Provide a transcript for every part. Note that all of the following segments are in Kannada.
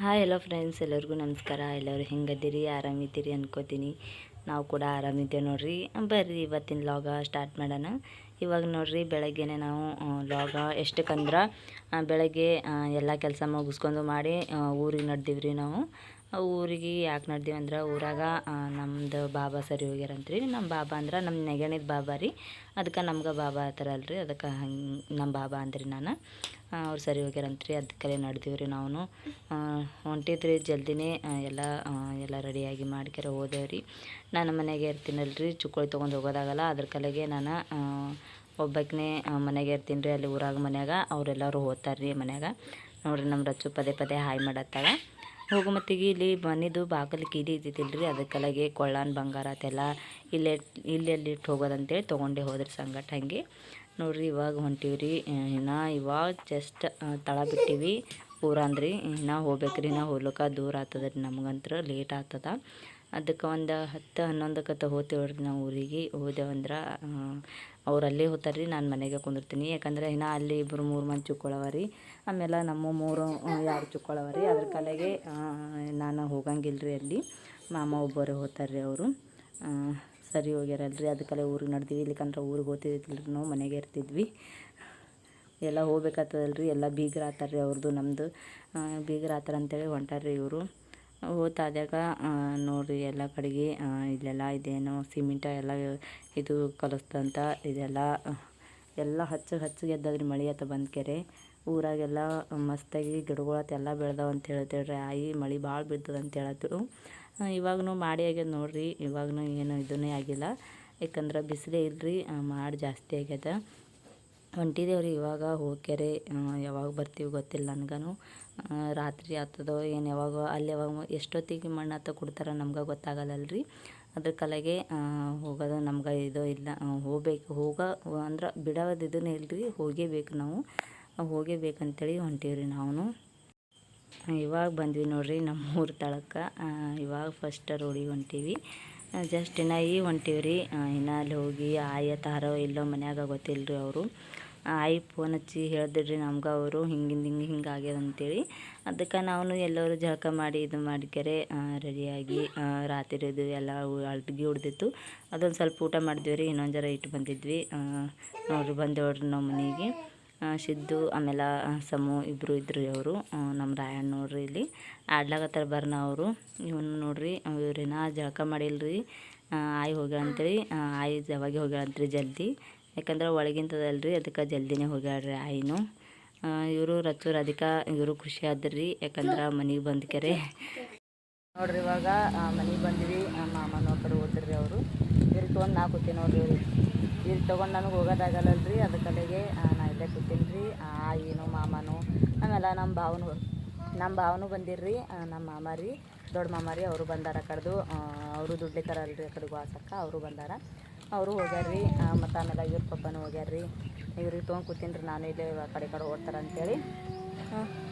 ಹಾಯ್ ಎಲ್ಲೋ ಫ್ರೆಂಡ್ಸ್ ಎಲ್ಲರಿಗೂ ನಮಸ್ಕಾರ. ಎಲ್ಲರೂ ಹೆಂಗದಿರಿ? ಆರಾಮಿದ್ದೀರಿ ಅನ್ಕೋತೀನಿ. ನಾವು ಕೂಡ ಆರಾಮಿದ್ದೇವೆ ನೋಡ್ರಿ. ಬರ್ರಿ, ಇವತ್ತಿನ ಲಾಗ ಸ್ಟಾರ್ಟ್ ಮಾಡೋಣ. ಇವಾಗ ನೋಡ್ರಿ, ಬೆಳಗ್ಗೆನೆ ನಾವು ಲಾಗ ಎಷ್ಟಕ್ಕಂದ್ರೆ ಬೆಳಗ್ಗೆ ಎಲ್ಲ ಕೆಲಸ ಮುಗಿಸ್ಕೊಂಡು ಮಾಡಿ ಊರಿಗೆ ನಡೆದಿವ್ರಿ ನಾವು. ಊರಿಗೆ ಯಾಕೆ ನಡ್ದೀವಿ ಅಂದ್ರೆ ಊರಾಗ ನಮ್ದು ಬಾಬಾ ಸರಿ ಹೋಗ್ಯಾರಂತ್ರಿ ನಮ್ಮ ಬಾಬಾ ಅಂದ್ರೆ ನಮ್ಮ ನೆಗಣಿದ ಬಾಬಾ ರೀ. ಅದಕ್ಕೆ ನಮ್ಗೆ ಬಾಬಾ ಆತಾರಲ್ರಿ ಅದಕ್ಕೆ ಹಂಗೆ ನಮ್ಮ ಬಾಬಾ ಅಂದ್ರಿ ನಾನು. ಅವ್ರು ಸರಿ ಹೋಗ್ಯಾರಂತ್ರಿ ಅದಕ್ಕೆ ನಡ್ದೀವ್ರಿ ನಾವು ಹೊಂಟಿದ್ರಿ ಜಲ್ದಿನೇ ಎಲ್ಲ ಎಲ್ಲ ರೆಡಿಯಾಗಿ ಮಾಡ್ಕ್ಯಾರ ಹೋದೇವ್ರಿ ನಾನು ಮನೆಗೆ ಇರ್ತೀನಲ್ರಿ. ಚುಕ್ಕೋಳಿ ತೊಗೊಂಡು ಹೋಗೋದಾಗಲ್ಲ. ಅದ್ರ ಕಲೆಗೆ ನಾನು ಒಬ್ಬಾಕಿನೇ ಮನೆಗೆ ಇರ್ತೀನಿ ರೀ. ಅಲ್ಲಿ ಊರಾಗ ಮನ್ಯಾಗ ಅವರೆಲ್ಲರೂ ಹೋಗ್ತಾರ್ರಿ ಮನ್ಯಾಗ. ನೋಡ್ರಿ ನಮ್ಮ ರಚ್ಚು ಪದೇ ಪದೇ ಹಾಯ್ ಮಾಡತ್ತಾಗ ಹೋಗೋ ಮತ್ತಿಗೆ ಇಲ್ಲಿ ಮನೆದು ಬಾಗಿಲು ಕೀಲಿ ರೀ ಅದಕ್ಕಲಾಗೆ ಕೊಳ್ಳಾನ್ ಬಂಗಾರ ಅದೆಲ್ಲ ಇಲ್ಲೇ ಇಲ್ಲೆಲ್ಲಿ ಇಟ್ಟು ಹೋಗೋದಂತೇಳಿ ತೊಗೊಂಡೆ ಹೋದ್ರಿ ಸಂಗಟ ಹಂಗೆ. ನೋಡ್ರಿ ಇವಾಗ ಹೊಂಟೀವ್ರಿ. ಇನ್ನು ಇವಾಗ ಜಸ್ಟ್ ತಳ ಬಿಟ್ಟಿವಿ. ಊರಂದ್ರಿ. ಇನ್ನು ಹೋಗ್ಬೇಕ್ರಿ. ನಾವು ಹೋಗ್ಲಿಕ್ಕೆ ದೂರ ಆಗ್ತದ ರೀ ನಮಗಂತ್ರ ಲೇಟ್ ಆಗ್ತದ. ಅದಕ್ಕೆ ಒಂದು ಹತ್ತು ಹನ್ನೊಂದಕ್ಕೆ ಹೋಗ್ತೇವ್ರಿ ನಾವು ಊರಿಗೆ. ಹೋದೆವಂದ್ರೆ ಅವ್ರು ಅಲ್ಲೇ ಹೋಗ್ತಾರೆ ರೀ ನಾನು ಮನೆಗೆ ಕುಂದಿರ್ತೀನಿ. ಯಾಕಂದ್ರೆ ಇನ್ನು ಅಲ್ಲಿ ಇಬ್ಬರು ಮೂರು ಮಂದಿ ಚುಕ್ಕೊಳವ ರೀ ಆಮೇಲೆ ನಮ್ಮ ಮೂರು ಯಾರು ಚುಕ್ಕೊಳವ ರೀ ಅದ್ರ ಕಲೆಗೆ ನಾನು ಹೋಗಂಗಿಲ್ಲ ರೀ ಅಲ್ಲಿ. ಮಾಮ ಒಬ್ಬರು ಹೋಗ್ತಾರೆ ರೀ ಅವರು ಸರಿ ಹೋಗ್ಯಾರಲ್ರಿ. ಅದಕ್ಕೆಲ್ಲ ಊರಿಗೆ ನಡ್ದೀವಿ. ಇಲ್ಲಿಕಂದ್ರೆ ಊರಿಗೆ ಹೋಗ್ತಿದ್ದಿಲ್ಲ ನಾವು, ಮನೆಗೆ ಇರ್ತಿದ್ವಿ. ಎಲ್ಲ ಹೋಗ್ಬೇಕಾಗ್ತದಲ್ರಿ ಎಲ್ಲ ಬೀಗರ ಆತಾರೆ ರೀ ಅವ್ರದ್ದು ನಮ್ಮದು ಬೀಗರ ಆತರ ಅಂತೇಳಿ ಹೊಂಟಾರ್ರಿ ಇವರು. ಹೋತಾದಾಗ ನೋಡ್ರಿ ಎಲ್ಲ ಕಡೆಗೆ ಇಲ್ಲೆಲ್ಲ ಇದೇನು ಸಿಮೆಂಟ ಎಲ್ಲ ಇದು ಕಲಿಸ್ತಂತ ಇದೆಲ್ಲ ಎಲ್ಲ ಹಚ್ಚ ಹಚ್ಚಗೆ ಎದ್ದದ್ರಿ ಮಳೆ ಆತ ಬಂದ ಕೆರೆ. ಊರಾಗೆಲ್ಲ ಮಸ್ತಾಗಿ ಗಿಡಗಳು ಎಲ್ಲ ಬೆಳ್ದಾವ ಅಂತ ಹೇಳ್ತೇಳ್ರಿ. ಆಯಿ ಮಳೆ ಭಾಳ ಬಿದ್ದದ ಅಂತ ಹೇಳತ್ತರು ಇವಾಗೂ ಮಾಡಿ ಆಗ್ಯದ ನೋಡ್ರಿ. ಇವಾಗೂ ಏನು ಇದನ್ನೇ ಆಗಿಲ್ಲ. ಯಾಕಂದ್ರೆ ಬಿಸಿಲೇ ಇಲ್ರಿ ಮಾಡಿ ಜಾಸ್ತಿ ಆಗ್ಯದ. ಹೊಂಟಿದೇವ್ರಿ ಇವಾಗ ಹೋಗ್ಯಾರೆ. ಯಾವಾಗ ಬರ್ತೀವಿ ಗೊತ್ತಿಲ್ಲ ನನಗನು. ರಾತ್ರಿ ಆಗ್ತದೋ ಏನು ಯಾವಾಗ, ಅಲ್ಲಿ ಯಾವಾಗ ಎಷ್ಟೊತ್ತಿಗೆ ಮಣ್ಣು ಹತ್ತ ಕೊಡ್ತಾರ ನಮ್ಗೆ ರೀ ಅದ್ರ ಕಲೆಗೆ ಹೋಗೋದು ನಮ್ಗೆ ಇದು ಇಲ್ಲ. ಹೋಗ್ಬೇಕು, ಹೋಗ, ಅಂದ್ರೆ ಬಿಡೋದು ಇದನ್ನೇ ಇಲ್ರಿ, ಹೋಗೇಬೇಕು ನಾವು. ಹೋಗೇಬೇಕಂತೇಳಿ ಹೊಂಟೀವ್ರಿ ನಾವು ಇವಾಗ ಬಂದ್ವಿ ನೋಡ್ರಿ ನಮ್ಮ ಊರ ತಳಕ್ಕೆ ಇವಾಗ ಫಸ್ಟ್ ರೋಡಿಗೆ ಹೊಂಟೀವಿ. ಜಸ್ಟ್ ಇನ್ನ ಈ ಹೊಂಟೀವ್ರಿ. ಇನ್ನು ಅಲ್ಲಿ ಹೋಗಿ ಆಯ ತಾರೋ ಇಲ್ಲೋ ಮನ್ಯಾಗ ಗೊತ್ತಿಲ್ಲ ರೀ ಅವರು. ಆಯಿ ಫೋನ್ ಹಚ್ಚಿ ಹೇಳಿದ್ರಿ ನಮ್ಗೆ ಅವರು ಹಿಂಗಿಂದ ಹಿಂಗೆ ಹಿಂಗೆ ಆಗ್ಯದ ಅಂತೇಳಿ. ಅದಕ್ಕೆ ನಾವು ಎಲ್ಲರೂ ಜಳಕ ಮಾಡಿ ಇದು ಮಾಡ್ಕ್ಯಾರೆ ರೆಡಿಯಾಗಿ ರಾತ್ರಿದು ಎಲ್ಲ ಅಳ್ಗಿ ಉಡ್ದಿತ್ತು. ಅದೊಂದು ಸ್ವಲ್ಪ ಊಟ ಮಾಡಿದ್ವಿ ರೀ, ಇನ್ನೊಂದು ಜರ ಇಟ್ಟು ಬಂದಿದ್ವಿ ಅವರು ಬಂದೇವ್ರಿ ನಮ್ಮ ಮನೆಗೆ. ಸಿದ್ದು ಆಮೇಲೆ ಸಮು ಇಬ್ಬರು ಇದ್ರು ಅವರು ನಮ್ಮ ರಾಯಣ್ಣ ನೋಡ್ರಿ ಇಲ್ಲಿ. ಆಡ್ಲಾಗತ್ತಾರ ಬರ್ನ ಅವರು. ಇವನು ನೋಡ್ರಿ ಇವ್ರಿನ ಜಳಕ ಮಾಡಿಲ್ರಿ ಆಯಿ ಹೋಗ್ಯಾಳ ಅಂತೇಳಿ ಆಯ್ ಯಾವಾಗ ಹೋಗ್ಯಾಳ ಜಲ್ದಿ. ಯಾಕಂದ್ರೆ ಒಳಗಿಂತದಲ್ರಿ ಅದಕ್ಕೆ ಜಲ್ದಿನೇ ಹೋಗ್ಯಾಡ್ರಿ ಆಯಿನು. ಇವರು ರಚ್ಚು ಅದಕ್ಕೆ ಇವರು ಖುಷಿ ಆದ್ರಿ, ಯಾಕಂದ್ರೆ ಮನೆಗೆ ಬಂದ ಕೆರೆ. ನೋಡ್ರಿ ಇವಾಗ ಮನೆಗೆ ಬಂದ್ವಿ. ಮಾಮನ ಕಡೆ ಹೋದ್ರಿ ಅವರು. ಇಲ್ಲಿ ತೊಗೊಂಡು ನಾ ಕೂತೀನಿ ನೋಡ್ರಿ ಇವ್ರು ಇಲ್ಲಿ ತೊಗೊಂಡು ನನಗೆ ಹೋಗೋದಾಗಲ್ಲಲ್ರಿ ಅದಕ್ಕಲ್ಲಿಗೆ ನಾ ಇಲ್ಲೇ ಕೂತೀನಿ ರೀ ಆಯಿನು, ಮಾಮನು ಆಮೇಲೆ ನಮ್ಮ ಭಾವನು ನಮ್ಮ ಭಾವನು ಬಂದಿರ್ರಿ. ನಮ್ಮ ಮಾಮ ರೀ ದೊಡ್ಡ ಮಾಮ ರೀ, ಅವರು ಬಂದಾರ ಕಡ್ದು. ಅವರು ದುಡ್ಲಿಕ್ಕಾರಲ್ರಿ ಆ ಕಡೆಗೆ ವಾಸಕ್ಕೆ ಅವರು ಬಂದಾರ. ಅವರು ಹೋಗ್ಯಾರ್ರಿ ಮತ್ತು ಆಮೇಲೆ ಇವ್ರ ಪಪ್ಪನೂ ಹೋಗ್ಯಾರ್ರಿ. ಇವ್ರಿಗೆ ತೊಗೊಂಡು ಕೂತೀನಿ ರೀ ನಾನು ಇಲ್ಲೇ ಆ ಕಡೆ ಕಡೆ ಓಡ್ತಾರೆ ಅಂತೇಳಿ.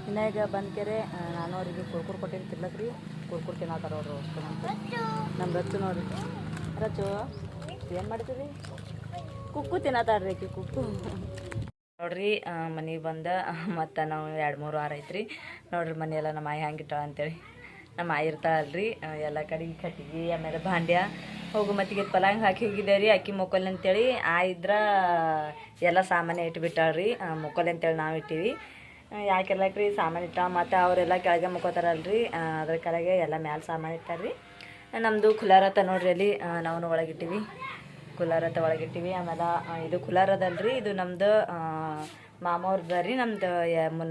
ಇನ್ನಾಗ ಈಗ ಬಂದ್ಕೆರೆ ನಾನು ಅವ್ರಿಗೆ ಕುರ್ಕುರು ಕೊಟ್ಟಿನಿ ತಿನ್ಲಕ್ ರೀ ಕುರ್ಕುರು ತಿನ್ನತ್ತಾರ ಅವರು ಅಂತ ನಮ್ಮ ರಚು ನೋಡ್ರಿ. ರಚು ಏನು ಮಾಡ್ತೀರಿ ಕುಕ್ಕು ತಿನ್ನತ್ತಾರ್ರಿ ಆಕಿ ಕುಕ್ಕು. ನೋಡ್ರಿ ಮನೆಗೆ ಬಂದ ಮತ್ತು ನಾವು ಎರಡು ಮೂರು ವಾರ ಐತ್ರಿ. ನೋಡ್ರಿ ಮನೆಯೆಲ್ಲ ನಮ್ಮ ಆಯಿ ಹ್ಯಾಂಗಿಟ್ಟ ಅಂತೇಳಿ. ನಮ್ಮ ಆಯಿ ಇರ್ತಾಳಲ್ರಿ ಎಲ್ಲ ಕಡೆ ಕಟ್ಟಿಗೆ ಆಮೇಲೆ ಭಾಂಡ್ಯ ಹೋಗು ಮತ್ತಿಗೆ ಪಲಾಂಗ್ ಹಾಕಿ ಹೋಗಿದ್ದೇವೆ ರೀ ಅಕ್ಕಿ ಮೊಕ್ಕಲ್ ಅಂತೇಳಿ. ಆ ಇದ್ರ ಎಲ್ಲ ಸಾಮಾನು ಇಟ್ಬಿಟ್ಟಾಳ್ರಿ. ಮೊಕ್ಕಲ್ ಅಂತೇಳಿ ನಾವು ಇಟ್ಟಿವಿ. ರೀ? ಸಾಮಾನು ಇಟ್ಟ, ಮತ್ತು ಅವರೆಲ್ಲ ಕೆಳಗೆ ಮುಕ್ಕೋತಾರಲ್ರಿ. ಅದ್ರ ಕೆಳಗೆ ಎಲ್ಲ ಮ್ಯಾಲೆ ಸಾಮಾನು ಇಟ್ಟಾರ್ರಿ. ನಮ್ಮದು ಕುಲಾರತ ನೋಡ್ರಿ ಅಲ್ಲಿ ನಾವು ಒಳಗಿಟ್ಟಿವಿ. ಕುಲಾರತ ಒಳಗಿಟ್ಟಿವಿ. ಆಮೇಲೆ ಇದು ಕುಲಾರ ರೀ ಇದು ನಮ್ದು ಮಾಮವ್ರದ್ದು ರೀ ನಮ್ದು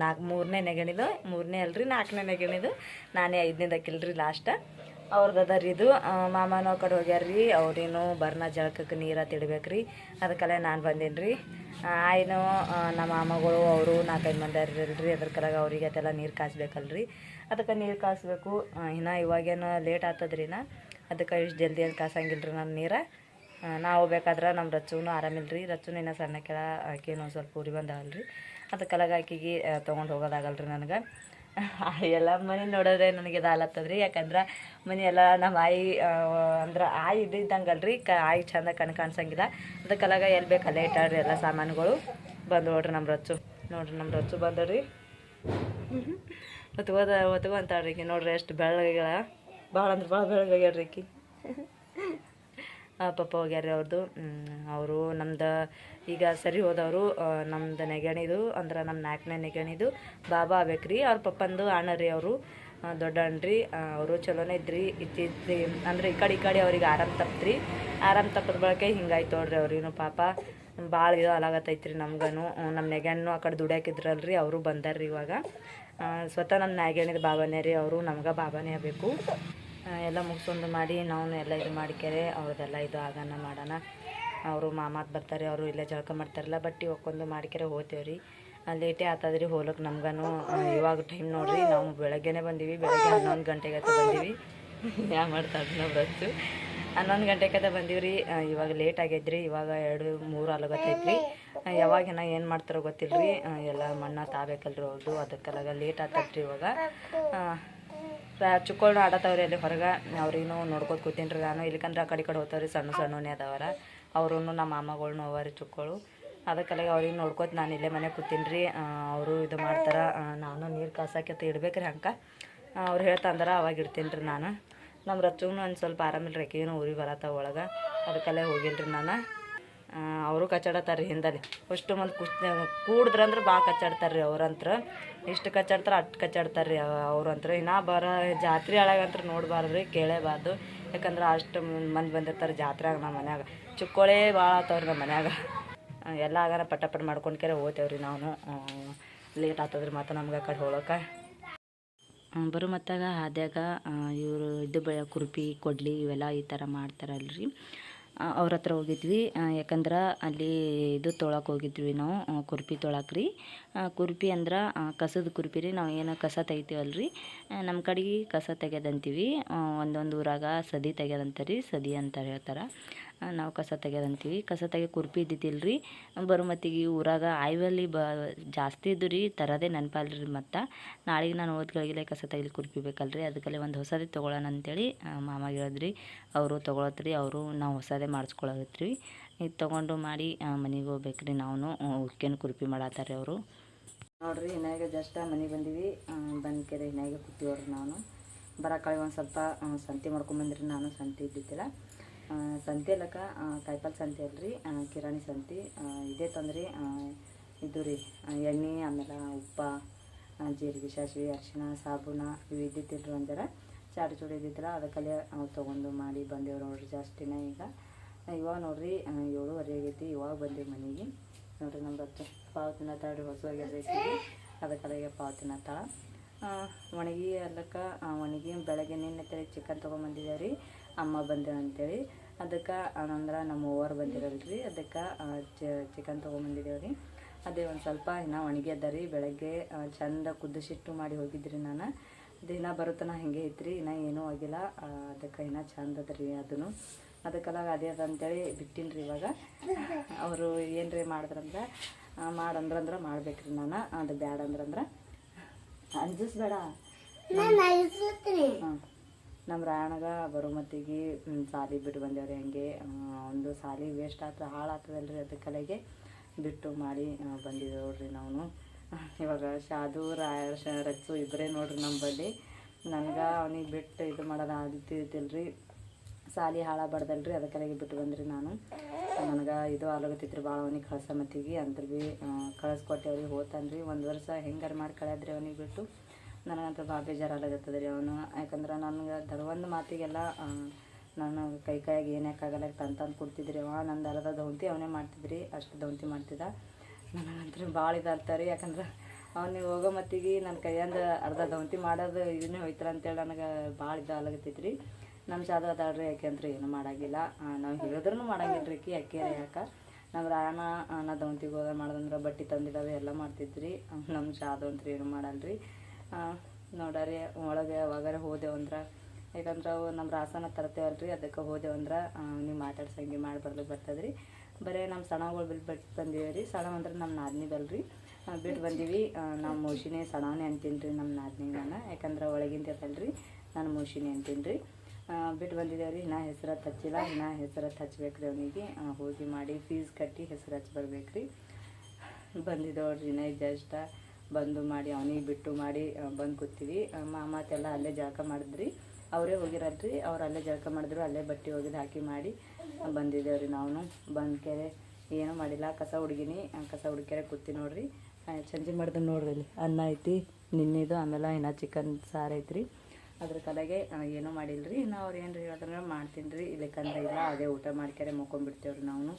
ನಾಲ್ಕು ಮೂರನೇ ನೆಗಣಿದು. ಮೂರನೇ ಅಲ್ರಿ ನಾಲ್ಕನೇ ನೆಗಣಿದು. ನಾನೇ ಐದನೇದು ರೀ ಲಾಸ್ಟ್. ಅವ್ರದ್ದು ಅದ ರೀ ಇದು. ಮಾಮನ ಕಡೆ ಹೋಗ್ಯಾರ ರೀ. ಅವ್ರೇನು ಬರ್ನ ಜಳಕಕ್ಕೆ ನೀರು ತಿಡ್ಬೇಕು ರೀ. ಅದಕ್ಕೆಲ್ಲ ನಾನು ಬಂದೀನಿ ರೀ. ಆಯ್ನು ನಮ್ಮ ಮಾಮಗಳು, ಅವರು ನಾಲ್ಕೈದು ಮಂದಿ ಇರಲ್ರಿ ಅದ್ರ ಕಲಾಗ ಅವ್ರಿಗೆ ಅದೆಲ್ಲ ನೀರು ಕಾಸ್ಬೇಕಲ್ರಿ ಅದಕ್ಕೆ ನೀರು ಕಾಯಿಸ್ಬೇಕು ಇನ್ನು ಇವಾಗೇನು ಲೇಟ್ ಆಗ್ತದ್ರಿ ನಾ ಅದಕ್ಕೆ ಇಷ್ಟು ಜಲ್ದಿ ಏನು ಕಾಸಂಗಿಲ್ಲ ರೀ ನಾನು ನೀರು. ನಾವು ಬೇಕಾದ್ರೆ ನಮ್ಮ ರಚ್ಚುನು ಆರಾಮಿಲ್ಲ ರೀ. ರಚ್ಚುನು ಇನ್ನೂ ಸಣ್ಣ ಕೆಳ ಒಂದು ಸ್ವಲ್ಪ ಊರಿ ರೀ. ಅದಕ್ಕೆಲ್ಲ ಆಕೆಗೆ ತೊಗೊಂಡು ಹೋಗೋದಾಗಲ್ಲ ರೀ ನನಗೆ. ಎಲ್ಲ ಮನೆ ನೋಡಿದ್ರೆ ನನಗೆ ಇದಾಲತ್ತದ ರೀ ಯಾಕಂದ್ರೆ ಮನೆ ಎಲ್ಲ ನಮ್ಮ ಆಯಿ ಅಂದ್ರೆ ಆಯಿ ಇದ್ದಿದ್ದಂಗಲ್ರಿ. ಕ, ಆಯಿ ಚಂದ ಕಣ್ ಕಾಣಿಸಂಗಿಲ್ಲ. ಅದಕ್ಕೆಲ್ಲಾಗ ಎಲ್ಲಿ ಬೇಕು ಅಲ್ಲೇ ಇಟ್ಟಾಳ್ರಿ ಎಲ್ಲ ಸಾಮಾನುಗಳು. ಬಂದು ನೋಡ್ರಿ ನಮ್ಮ ರಚ್ಚು. ನೋಡ್ರಿ ನಮ್ಮ ರಚ್ಚು ರೀ ಹೊತ್ಕೋದ ಹೊತ್ಕೊ ಅಂತಾಳ್ರಿ ಈಕಿ. ನೋಡ್ರಿ ಎಷ್ಟು ಬೆಳಗ್ಗೆ ಭಾಳ ಅಂದ್ರೆ ಭಾಳ ಬೆಳ್ಳಗ್ಯಾಳ್ರಿ ಈಕಿ. ಆ, ಪಪ್ಪ ಹೋಗ್ಯಾರ ಅವ್ರದ್ದು ಅವರು ನಮ್ದು ಈಗ ಸರಿ ಹೋದವರು ನಮ್ದು ನೆಗಣಿದು ಅಂದ್ರೆ ನಮ್ಮ ನಾಲ್ಕನೇ ನೆಗಣಿದು ಬಾಬಾ ಆಗ್ಬೇಕ್ರಿ ಅವ್ರ ಪಪ್ಪಂದು ಅಣ್ಣ ರೀ ಅವರು ದೊಡ್ಡ ಅಣ್ಣ್ರಿ ಅವರು ಚಲೋನೇ ಇದ್ರಿ ಇತ್ತಿದ್ರಿ ಅಂದ್ರೆ ಈ ಕಡೆ ಈ ಕಡೆ ಅವ್ರಿಗೆ ಆರಾಮ್ ತಪ್ತ್ರಿ ಆರಾಮ್ ತಪ್ಪದ ಬಳಕೆ ಹಿಂಗಾಯ್ತು ನೋಡ್ರಿ ಅವ್ರಿಗೂ ಪಾಪ ಭಾಳ ಇದು ಅಲಾಗತ್ತೈತ್ರಿ ನಮ್ಗನು ನಮ್ಮ ನೆಗಣ್ಣು ಆ ಕಡೆ ದುಡ್ಯಾಕಿದ್ರಲ್ರಿ ಅವರು ಬಂದಾರ್ರಿ ಇವಾಗ ಸ್ವತಃ ನಮ್ಮ ನಾಗೇಣಿದ ಬಾಬಾನೇ ರೀ ಅವರು ನಮ್ಗೆ ಬಾಬಾನೇ ಆಗಬೇಕು. ಎಲ್ಲ ಮುಗಿಸ್ಕೊಂಡು ಮಾಡಿ ನಾವು ಎಲ್ಲ ಇದು ಮಾಡಿಕೆರೆ ಅವ್ರದ್ದೆಲ್ಲ ಇದು ಆಗೋಣ ಮಾಡೋಣ. ಅವರು ಮಾಮಾತ್ ಬರ್ತಾರೆ, ಅವರು ಇಲ್ಲೇ ಜಳಕ ಮಾಡ್ತಾರಲ್ಲ, ಬಟ್ಟೆ ಒಕ್ಕೊಂದು ಮಾಡಿಕೆರೆ ಹೋಗ್ತೇವ್ರಿ ಲೇಟೇ ಆತದ್ರಿ ಹೋಲಕ್ಕೆ ನಮ್ಗೂ ಇವಾಗ ಟೈಮ್ ನೋಡಿರಿ, ನಾವು ಬೆಳಗ್ಗೆನೇ ಬಂದೀವಿ, ಬೆಳಗ್ಗೆ ಹನ್ನೊಂದು ಗಂಟೆಗೆ ಬಂದೀವಿ. ಯಾ ಮಾಡ್ತಾರೆ ನಾವು ಬಸ್ಸು ಹನ್ನೊಂದು ಗಂಟೆಗೆ ಬಂದೀವಿ ರೀ ಇವಾಗ ಲೇಟ್ ಆಗೈತ್ರಿ ಇವಾಗ ಎರಡು ಮೂರು ಅಲಗತ್ತೈತ್ರಿ. ಯಾವಾಗಿನ ಏನು ಮಾಡ್ತಾರೋ ಗೊತ್ತಿಲ್ಲ ರೀ ಎಲ್ಲ ಮಣ್ಣ ತಾಬೇಕಲ್ರಿ ಅವ್ರದ್ದು ಅದಕ್ಕೆಲ್ಲ ಲೇಟ್ ಆಗ್ತೈತ್ರಿ ಇವಾಗ. ಆ, ರಾ- ಚುಕ್ಕೋಳು ಆಡತ್ತವ್ರಿ ಅಲ್ಲಿ ಹೊರಗೆ. ಅವ್ರಿಗೂ ನೋಡ್ಕೊತ ಕೂತೀನಿ ನಾನು ಇಲ್ಲಿಕಂದ್ರೆ ಆ ಕಡೆ ಕಡೆ ಹೋಗ್ತಾವ್ರಿ ಸಣ್ಣ ಸಣ್ಣನೇ ಅದಾವರ. ಅವರು ನಮ್ಮ ಮಾಮಗಳ್ನು ಅವರಿ ಚುಕ್ಕಳು. ಅದಕ್ಕೆಲ್ಲ ಅವ್ರಿಗೆ ನೋಡ್ಕೊತ ನಾನು ಇಲ್ಲೇ ಮನೆ ಕೂತೀನಿ ರೀ ಅವರು ಇದು ಮಾಡ್ತಾರೆ. ನಾನು ನೀರು ಕಾಸಕ್ಕೆ ಇಡ್ಬೇಕ್ರಿ ಹಂಗೆ ಅವ್ರು ಹೇಳ್ತಂದ್ರೆ ಅವಾಗ ಇಡ್ತೀನಿ ರೀ ನಾನು. ನಮ್ಮ ರಚ್ಚಗೂ ಒಂದು ಸ್ವಲ್ಪ ಆರಾಮಿಲ್ಲ ರೀ ಏನು ಊರಿಗೆ ಬರತ್ತಾವ ಒಳಗೆ. ಅದಕ್ಕೆಲ್ಲ ರೀ ನಾನು. ಅವರು ಕಚ್ಚಾಡತ್ತಾರ ರೀ ಹಿಂದಲ್ಲಿ ಅಷ್ಟು ಮಂದಿ ಕುಸ್ ಕೂಡಿದ್ರಂದ್ರೆ ಭಾಳ ಕಚ್ಚಾಡ್ತಾರೆ ರೀ ಅವ್ರಂತ್ರ ಇಷ್ಟು ಕಚ್ಚಾಡ್ತಾರೆ ಅಷ್ಟು ಕಚ್ಚಾಡ್ತಾರೆ ರೀ ಅವ್ರಂತ್ರ ಇನ್ನೂ ಬರ ಜಾತ್ರೆ ಒಳಗಂತ್ರ ನೋಡಬಾರ್ದು ರೀ ಕೇಳೇಬಾರ್ದು. ಯಾಕಂದ್ರೆ ಅಷ್ಟು ಮಂದಿ ಬಂದಿರ್ತಾರೆ ಜಾತ್ರೆಯಾಗ ನಮ್ಮ ಮನ್ಯಾಗ. ಚುಕ್ಕೋಳೆ ಭಾಳ ಆತವ್ರಿ ನಮ್ಮ ಮನ್ಯಾಗ. ಎಲ್ಲ ಆಗಾರ ಪಟ ಮಾಡ್ಕೊಂಡು ಕೇರೆ ಹೋಗ್ತೇವ್ರಿ ನಾವು ಲೇಟ್ ಆಗ್ತದ್ರಿ ಮತ್ತು ನಮ್ಗೆ ಆ ಕಡೆ ಹೋಗೋಕೆ ಬರೋ ಮತ್ತಾಗ ಹಾದ್ಯಾಗ ಇವರು ಇದು ಬೆಳೆ ಕುರುಪಿ, ಕೊಡ್ಲಿ ಇವೆಲ್ಲ ಈ ಥರ ಮಾಡ್ತಾರಲ್ರಿ. ಅವ್ರ ಹತ್ರ ಹೋಗಿದ್ವಿ. ಯಾಕಂದ್ರೆ ಅಲ್ಲಿ ಇದು ತೊಳಕ್ಕೆ ಹೋಗಿದ್ವಿ ನಾವು ಕುರ್ಪಿ ತೊಳಕ್ಕೆ ರೀ. ಕುರ್ಪಿ ಅಂದ್ರೆ ಕಸದ ಕುರ್ಪಿ ರೀ. ನಾವು ಏನೋ ಕಸ ತೆಗಿತೀವಲ್ಲ ರೀ ನಮ್ಮ ಕಡೆಗೆ ಕಸ ತೆಗೆದಂತೀವಿ ಒಂದೊಂದು ಊರಾಗ ಸದಿ ತೆಗೆದಂತ ರೀ. ಸದಿ ಅಂತ ಹೇಳ್ತಾರೆ. ನಾವು ಕಸ ತೆಗೆದಂತೀವಿ. ಕಸ ತೆಗೆ ಕುರ್ಪಿ ಇದ್ದಿದ್ದಿಲ್ಲ ರೀ ಮತ್ತಿಗೆ ಊರಾಗ ಆಯ್ವಲ್ಲಿ ಬ, ಜಾಸ್ತಿ ಇದ್ದು ರೀ, ತರೋದೇ ನೆನಪಲ್ಲ ರೀ ಮತ್ತು. ನಾಳೆಗೆ ನಾನು ಓದ್ಗಳಿಗೆ ಕಸ ತೆಗಿಲಿ ಕುರ್ಪಿ ಬೇಕಲ್ರಿ. ಅದಕ್ಕೆಲ್ಲ ಒಂದು ಹೊಸದೇ ತೊಗೊಳ್ಳೋಣ ಅಂತೇಳಿ ಮಾಮಾಗೆ ಹೇಳಿದ್ರಿ. ಅವರು ತೊಗೊಳತ್ರಿ, ಅವರು ನಾವು ಹೊಸದೇ ಮಾಡಿಸ್ಕೊಳತ್ರಿ ಇದು ತೊಗೊಂಡು ಮಾಡಿ ಮನೆಗೆ ಹೋಗ್ಬೇಕ್ರಿ ನಾವು ಉಕ್ಕೇನು ಕುರ್ಪಿ ಮಾಡತ್ತಾರೆ ಅವರು. ನೋಡ್ರಿ ಇನ್ನಾಗ ಜಸ್ಟ್ ಮನೆಗೆ ಬಂದೀವಿ. ಬಂದ ಕೆರೆ ಇನ್ನಾಗೆ ನಾನು ಬರೋಕಾಳಿ ಒಂದು ಸ್ವಲ್ಪ ಸಂತೆ ಮಾಡ್ಕೊಂಬಂದ್ರಿ ನಾನು ಸಂತೆ ಇದ್ದಿದ್ದಿಲ್ಲ. ಸಂತೆ ಅಲ್ಲಕ ಕಾಯಿಪಲ್ಲೆ ಸಂತೆ ಅಲ್ರಿ ಕಿರಾಣಿ ಸಂತೆ ಇದೇ ತಂದ್ರಿ ಇದು ರೀ ಎಣ್ಣೆ ಆಮೇಲೆ ಉಪ್ಪ ಜೀರಿಗೆ ಸಾಸಿವೆ ಅರಿಶಿಣ ಸಾಬೂನ ಇವು ಇದ್ದಿದ್ದಿಲ್ರಿ ಅಂದ್ರೆ ಚಾಡು ಚೂಡಿ ಇದ್ದಿದ್ದಿಲ್ಲ ಅದಕ್ಕಲ್ಲಿ ತೊಗೊಂಡು ಮಾಡಿ ಬಂದೇವು ನೋಡ್ರಿ ಜಾಸ್ತಿನ ಈಗ. ಇವಾಗ ನೋಡ್ರಿ ಏಳುವರೆ ಆಗೈತಿ ಇವಾಗ ಬಂದೀವಿ ಮನೆಗೆ. ನೋಡ್ರಿ ನಮ್ಮ ಬಚ್ಚ ಪಾವು ತಿನ್ನತ್ತಾಳ್ರಿ ಹೊಸವಾಗಿ ಅದಕ್ಕೆ ಪಾವತಿನ ಪಾವು ಆ, ಒಣಗಿ ಅಲ್ಲಕ್ಕ ಒಣಗಿ ಬೆಳಗ್ಗೆ ನಿನ್ನೆ ತಳಿ ಚಿಕನ್ ತೊಗೊಂಬಂದಿದ್ದೇವೆ ರೀ. ಅಮ್ಮ ಬಂದೇವು ಅಂತೇಳಿ. ಅದಕ್ಕೆ ಅಂದ್ರೆ ನಮ್ಮ ಓವರ್ ಬಂದಿರಲ್ರಿ. ಅದಕ್ಕೆ ಚಿಕನ್ ತೊಗೊಂಬಂದಿದ್ದೇವೆ ರೀ ಅದೇ ಒಂದು ಸ್ವಲ್ಪ ಇನ್ನು ಒಣಗಿ ಅದ ರೀ. ಬೆಳಗ್ಗೆ ಚಂದ ಕುದಿಸಿಟ್ಟು ಮಾಡಿ ಹೋಗಿದ್ರಿ ನಾನು. ದಿನ ಬರುತ್ತನ ಹಾಗೆ ಐತ್ರಿ. ಇನ್ನು ಏನೂ ಆಗಿಲ್ಲ. ಅದಕ್ಕೆ ಇನ್ನೂ ಚಂದ ಅದ ರೀ ಅದನ್ನು ಅದಕ್ಕೆಲ್ಲ ಅದೇ ಅದ ಅಂತೇಳಿ ಬಿಟ್ಟಿನಿ ರೀ ಇವಾಗ. ಅವರು ಏನ್ರಿ ಮಾಡಿದ್ರಂದ್ರೆ ಮಾಡಂದ್ರಂದ್ರೆ ಮಾಡ್ಬೇಕ್ರಿ ನಾನು. ಅದು ಬ್ಯಾಡ ಅಂದ್ರಂದ್ರೆ ಅಂಜಿಸ್ಬೇಡ ಹಾಂ. ನಮ್ಮ ರಾಯಣಗ ಬರೋ ಮತ್ತಿಗೆ ಸಾಲಿ ಬಿಟ್ಟು ಬಂದೇವ್ರಿ ಹಂಗೆ. ಒಂದು ಸಾಲಿ ವೇಸ್ಟ್ ಆತ್ರ ಹಾಳಾಗ್ತದಲ್ರಿ ಕಲೆಗೆ ಬಿಟ್ಟು ಮಾಡಿ ಬಂದಿದ್ದೇವ್ರಿ ನಾವು. ಇವಾಗ ಶಾದು ರಾಯ ರಚ್ಚು ಇಬ್ಬರೇ ನೋಡ್ರಿ ನಮ್ಮ ಬಲ್ಲಿ ನನಗೆ ಅವನಿಗೆ ಬಿಟ್ಟು ಇದು ಮಾಡೋದು ಆಗ್ತಿದ್ದಿಲ್ರಿ ಸಾಲಿ ಹಾಳಾಗ್ಬಾರ್ದಲ್ರಿ ಕಲೆಗೆ ಬಿಟ್ಟು ಬಂದ್ರಿ ನಾನು. ನನಗೆ ಇದು ಆಲೋಗತ್ತಿತ್ರಿ ಭಾಳ ಅವನಿಗೆ ಕಳ್ಸೋ ಮತ್ತಿಗೆ. ಅಂದ್ರೆ ಭೀ ಕಳಿಸ್ಕೊಟ್ಟೇವ್ರಿ ಹೋತಾನ್ರಿ. ಒಂದು ವರ್ಷ ಹೆಂಗಾರು ಮಾಡಿ ಕಳೆದ್ರಿ ಅವನಿಗೆ ಬಿಟ್ಟು. ನನಗಂತೂ ಭಾಳ ಬೇಜಾರಾಗತ್ತದ ರೀ ಅವನು. ಯಾಕಂದ್ರೆ ನನಗೆ ಒಂದು ಮಾತಿಗೆಲ್ಲ ನನ್ನ ನಾನು ಕೈ ಕೈಯಾಗ ಏನು ಯಾಕಾಗಲ್ಲ ತಂದು ತಂದು ಕೊಡ್ತಿದ್ರಿ ಅವ ನಂದು ಅರ್ಧ ದೌಂತಿ ಅವನೇ ಮಾಡ್ತಿದ್ರಿ ಅಷ್ಟು ದೌಂತಿ ಮಾಡ್ತಿದ್ದ. ನನಗಂತೂ ಭಾಳ ಇದಾಗ್ತಾರೆ ಯಾಕಂದ್ರೆ ಅವ್ನಿಗೆ ಹೋಗೋ ಮತ್ತಿಗೆ ನನ್ನ ಕೈಯಂದು ಅರ್ಧ ದೌಂತಿ ಮಾಡೋದು ಇದನ್ನೇ ಹೋಯ್ತಾರ ಅಂತೇಳಿ ನನಗೆ ಭಾಳ ಇದಾಗತ್ತೈತ್ರಿ ನಮ್ಮ ಶಾದ್ರ ಅದಾಳ್ರಿ ಯಾಕೆ ಅಂದ್ರೆ ಏನೂ ಮಾಡಾಗಿಲ್ಲ. ನಾವು ಹೇಳಿದ್ರೂ ಮಾಡಂಗಿಲ್ಲ ರೀ ಯಾಕೆ ಯಾಕೆ. ನಮ್ಮ ರಾಯಣ ನಾ ದೌಂತಿಗೆ ಹೋದ ಮಾಡೋದಂದ್ರೆ ಬಟ್ಟೆ ತಂದಿಡೋದು ಎಲ್ಲ ಮಾಡ್ತಿದ್ರಿ. ನಮ್ಮ ಶಾದು ಅಂತ ಏನು ಮಾಡಲ್ರಿ. ಆ, ನೋಡರಿ, ಒಳಗೆ ಯಾವಾಗಾರ ಹೋದೆವು ಅಂದ್ರೆ. ಯಾಕಂದ್ರೆ ಅವು ನಮ್ಮ ರಾಸನ ತರ್ತೇವಲ್ರಿ, ಅದಕ್ಕೆ ಹೋದೆವು ಅಂದ್ರೆ ನೀವು ಮಾತಾಡ್ಸಂಗೆ ಮಾಡಬಾರ್ದು ರೀ ಬರೀ ನಮ್ಮ ಸಣಗಳು ಬಿಟ್ಟು ಬಿಟ್ಟು ಬಂದೀವಿ ರೀ ಸಣ ಅಂದ್ರೆ ನಮ್ಮ ನಾದ್ನಿ ಬಲ್ರಿ. ಬಿಟ್ಟು ಬಂದೀವಿ ನಮ್ಮ ಮೋಶಿನೇ ಸಣನೇ ಅಂತೀನಿ ರೀ ನಮ್ಮ ನಾದಿನಿ ನಾನು. ಯಾಕಂದ್ರೆ ಒಳಗಿಂದ ಇರಲ್ರಿ ನಾನು ಮೋಶಿನಿ ಅಂತೀನಿ ರೀ ಬಿಟ್ಟು ಬಂದಿದ್ದೇವೆ ರೀ ಇನ್ನೂ ಹೆಸರು ಹಚ್ಚಿಲ್ಲ, ಇನ್ನೂ ಹೆಸರು ಹಚ್ಬೇಕು ರೀ ಅವನಿಗೆ ಹೋಗಿ ಮಾಡಿ ಫೀಸ್ ಕಟ್ಟಿ ಹೆಸರು ಹಚ್ಚಿ ಬರ್ಬೇಕು ರೀ ಬಂದಿದ್ದೇವೆ ರೀ ಇನ್ನೂ ಜಸ್ಟ್ ಬಂದು ಮಾಡಿ, ಅವನಿಗೆ ಬಿಟ್ಟು ಮಾಡಿ ಬಂದು ಕೂತೀವಿ. ಮಾಮಾತೆಲ್ಲ ಅಲ್ಲೇ ಜಳಕ ಮಾಡಿದ್ರಿ. ಅವರೇ ಹೋಗಿರಲ್ರಿ ಅವ್ರು ಅಲ್ಲೇ ಜಳಕ ಮಾಡಿದ್ರು. ಅಲ್ಲೇ ಬಟ್ಟೆ ಒಗೆದು ಹಾಕಿ ಮಾಡಿ ಬಂದಿದ್ದೇವೆ ರೀ ನಾವು. ಬಂದು ಕೆರೆ ಏನೂ ಮಾಡಿಲ್ಲ. ಕಸ ಹುಡುಗಿನಿ. ಕಸ ಹುಡುಕ್ಯಾರೆ ಕೂತಿ ನೋಡ್ರಿ. ಚಂಜಿ ಮಾಡ್ದೆ ನೋಡ್ರಿ ಅಲ್ಲಿ. ಅನ್ನ ಐತಿ, ನಿನ್ನೆದು, ಆಮೇಲೆ ಇನ್ನು ಚಿಕನ್ ಸಾರು ಐತ್ರಿ. ಅದ್ರ ಕಲೆಗೆ ಏನೂ ಮಾಡಿಲ್ಲ ರೀ ಇನ್ನು ಅವ್ರು ಏನು ರೀ ಹೇಳಿದ್ರೆ ಮಾಡ್ತೀನಿ ರೀ ಇಲ್ಲಕ್ಕಂದ್ರೆ ಇಲ್ಲ, ಅದೇ ಊಟ ಮಾಡ್ಕ್ಯಾರೆ ಮುಕ್ಕೊಂಬಿಡ್ತೇವೆ ರೀ ನಾವು.